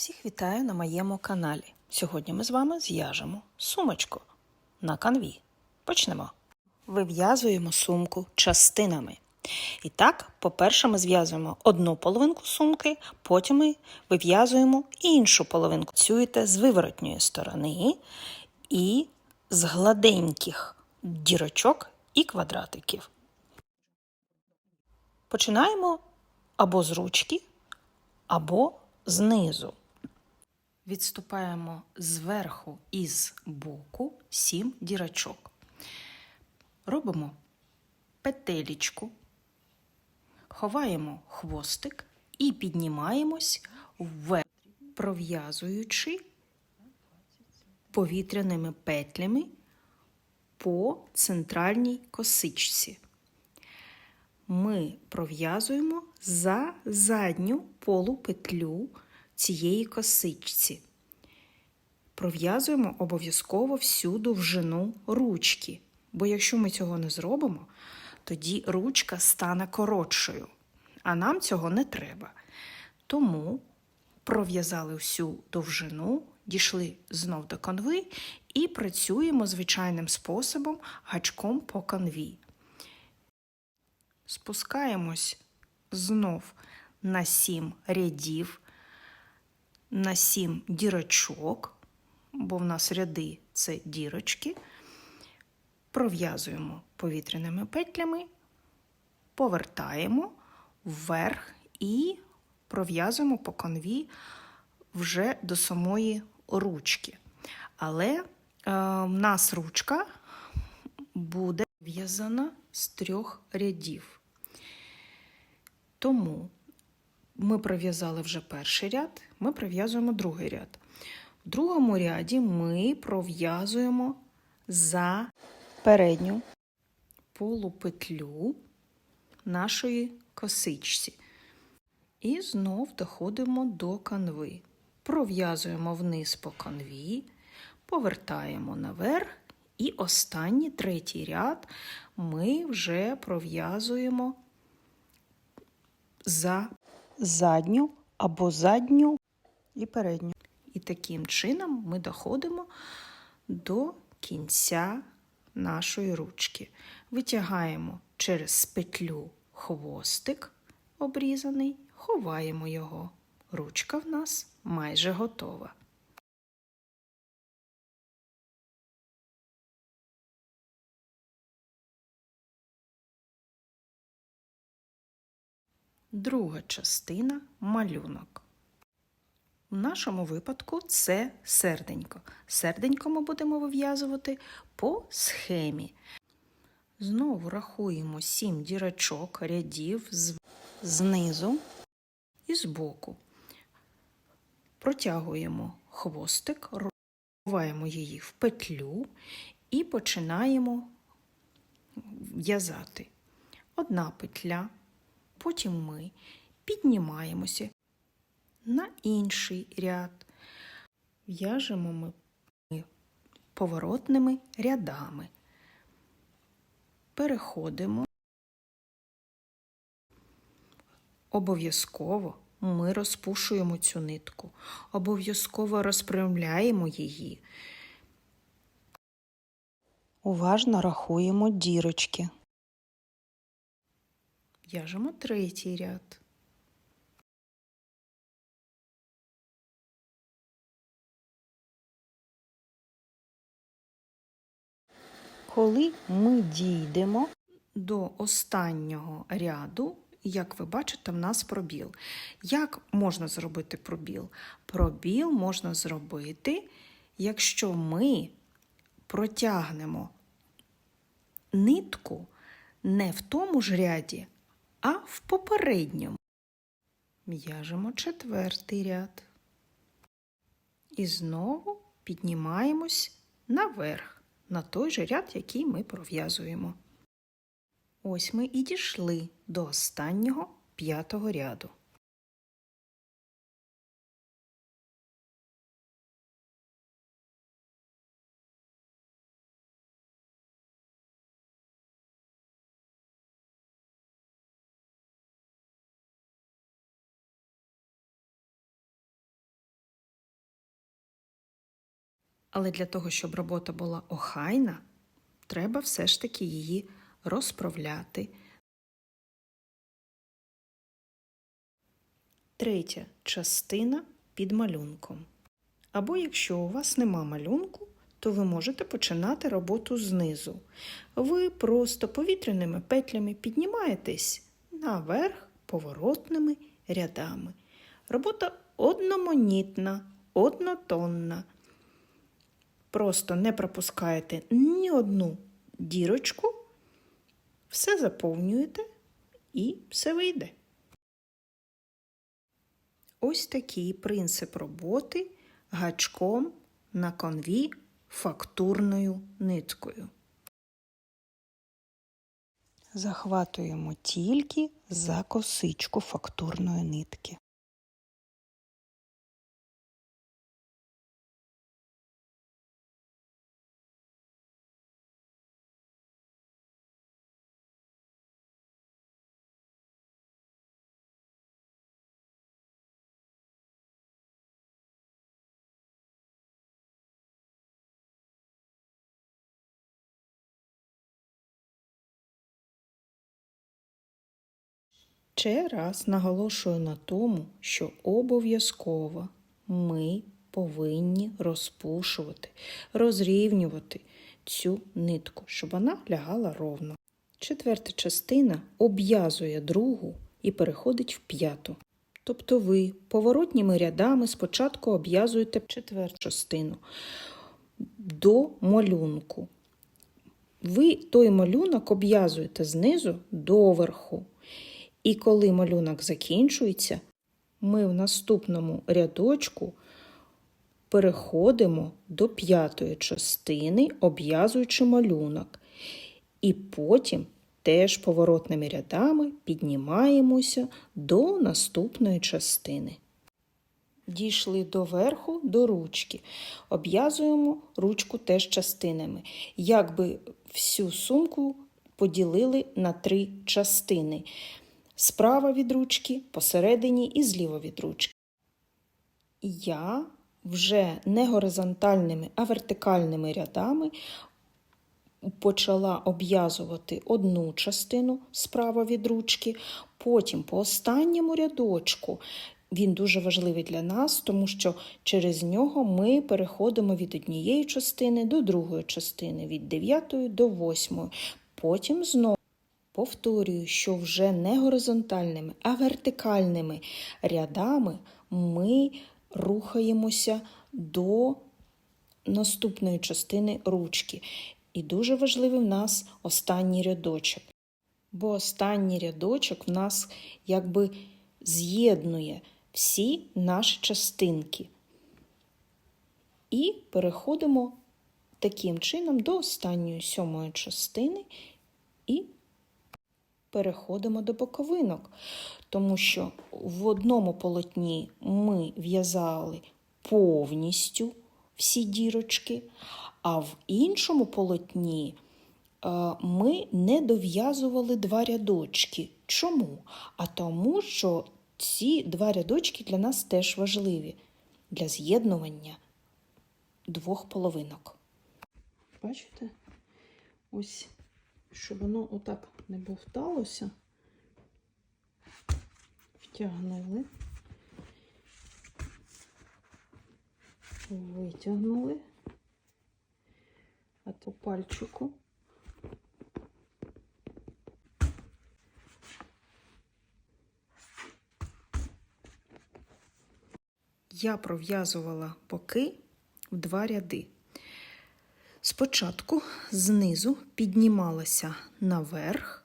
Всіх вітаю на моєму каналі. Сьогодні ми з вами зв'яжемо сумочку на канві. Почнемо. Вив'язуємо сумку частинами. І так, по-перше, ми зв'язуємо одну половинку сумки, потім ми вив'язуємо іншу половинку. Працюєте з виворотньої сторони і з гладеньких дірочок і квадратиків. Починаємо або з ручки, або знизу. Відступаємо зверху і з боку сім дірочок. Робимо петелечку, ховаємо хвостик і піднімаємось вверх, пров'язуючи повітряними петлями по центральній косичці. Ми пров'язуємо за задню полупетлю цієї косичці. Пров'язуємо обов'язково всю довжину ручки, бо якщо ми цього не зробимо, тоді ручка стане коротшою, а нам цього не треба. Тому пров'язали всю довжину, дійшли знов до канви і працюємо звичайним способом гачком по канві. Спускаємось знов на сім рядів, на сім дірочок, бо в нас ряди це дірочки. Пров'язуємо повітряними петлями, повертаємо вверх і пров'язуємо по конві вже до самої ручки. Але е, в нас ручка буде в'язана з трьох рядів. Тому ми пров'язали вже перший ряд, ми пров'язуємо другий ряд. В другому ряді ми пров'язуємо за передню полупетлю нашої косичці. І знов доходимо до канви. Пров'язуємо вниз по канві, повертаємо наверх, і останній третій ряд ми вже пров'язуємо за задню або задню і передню. І таким чином ми доходимо до кінця нашої ручки. Витягаємо через петлю хвостик обрізаний, ховаємо його. Ручка в нас майже готова. Друга частина малюнок. У нашому випадку це серденько. Серденько ми будемо вив'язувати по схемі. Знову рахуємо сім дірочок рядів з... знизу і збоку. Протягуємо хвостик, ховаємо її в петлю і починаємо в'язати. Одна петля. Потім ми піднімаємося на інший ряд. В'яжемо ми поворотними рядами. Переходимо. Обов'язково ми розпушуємо цю нитку, обов'язково розпрямляємо її. Уважно рахуємо дірочки. В'яжемо третій ряд. Коли ми дійдемо до останнього ряду, як ви бачите, в нас пробіл. Як можна зробити пробіл? Пробіл можна зробити, якщо ми протягнемо нитку не в тому ж ряді, а в попередньому. В'яжемо четвертий ряд. І знову піднімаємось наверх, на той же ряд, який ми пров'язуємо. Ось ми і дійшли до останнього п'ятого ряду. Але для того, щоб робота була охайна, треба все ж таки її розправляти. Третя частина під малюнком. Або якщо у вас нема малюнку, то ви можете починати роботу знизу. Ви просто повітряними петлями піднімаєтесь наверх поворотними рядами. Робота одноманітна, однотонна. Просто не пропускаєте ні одну дірочку, все заповнюєте і все вийде. Ось такий принцип роботи гачком на конві фактурною ниткою. Захватуємо тільки за косичку фактурної нитки. Ще раз наголошую на тому, що обов'язково ми повинні розпушувати, розрівнювати цю нитку, щоб вона лягала ровно. Четверта частина обв'язує другу і переходить в п'яту. Тобто ви поворотніми рядами спочатку обв'язуєте четверту частину до малюнку. Ви той малюнок обв'язуєте знизу до верху. І коли малюнок закінчується, ми в наступному рядочку переходимо до п'ятої частини, обв'язуючи малюнок. І потім теж поворотними рядами піднімаємося до наступної частини. Дійшли до верху, до ручки. Обв'язуємо ручку теж частинами. Якби всю сумку поділили на три частини справа від ручки, посередині і зліва від ручки. Я вже не горизонтальними, а вертикальними рядами почала обв'язувати одну частину справа від ручки, потім по останньому рядочку. Він дуже важливий для нас, тому що через нього ми переходимо від однієї частини до другої частини, від дев'ятої до восьмої. Потім знову Повторюю, що вже не горизонтальними, а вертикальними рядами ми рухаємося до наступної частини ручки. І дуже важливий в нас останній рядочок. Бо останній рядочок в нас якби з'єднує всі наші частинки. І переходимо таким чином до останньої сьомої частини і переходимо до боковинок, тому що в одному полотні ми в'язали повністю всі дірочки, а в іншому полотні е, ми не дов'язували два рядочки. Чому? А тому, що ці два рядочки для нас теж важливі для з'єднування двох половинок. Бачите? Ось щоб воно отак не бовталося, втягнули, витягнули, а то пальчику. Я пров'язувала боки в два ряди. Спочатку знизу піднімалася наверх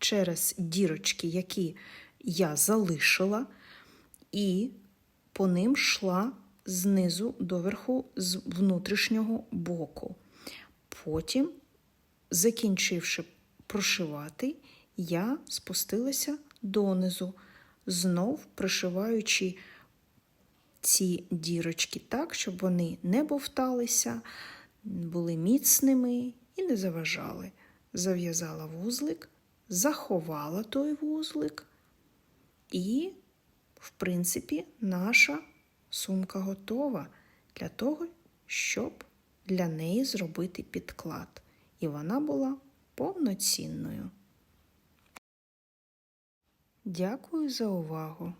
через дірочки, які я залишила, і по ним йшла знизу доверху з внутрішнього боку. Потім, закінчивши прошивати, я спустилася донизу, знов пришиваючи ці дірочки так, щоб вони не бовталися були міцними і не заважали. Зав'язала вузлик, заховала той вузлик, і, в принципі, наша сумка готова для того, щоб для неї зробити підклад, і вона була повноцінною. Дякую за увагу!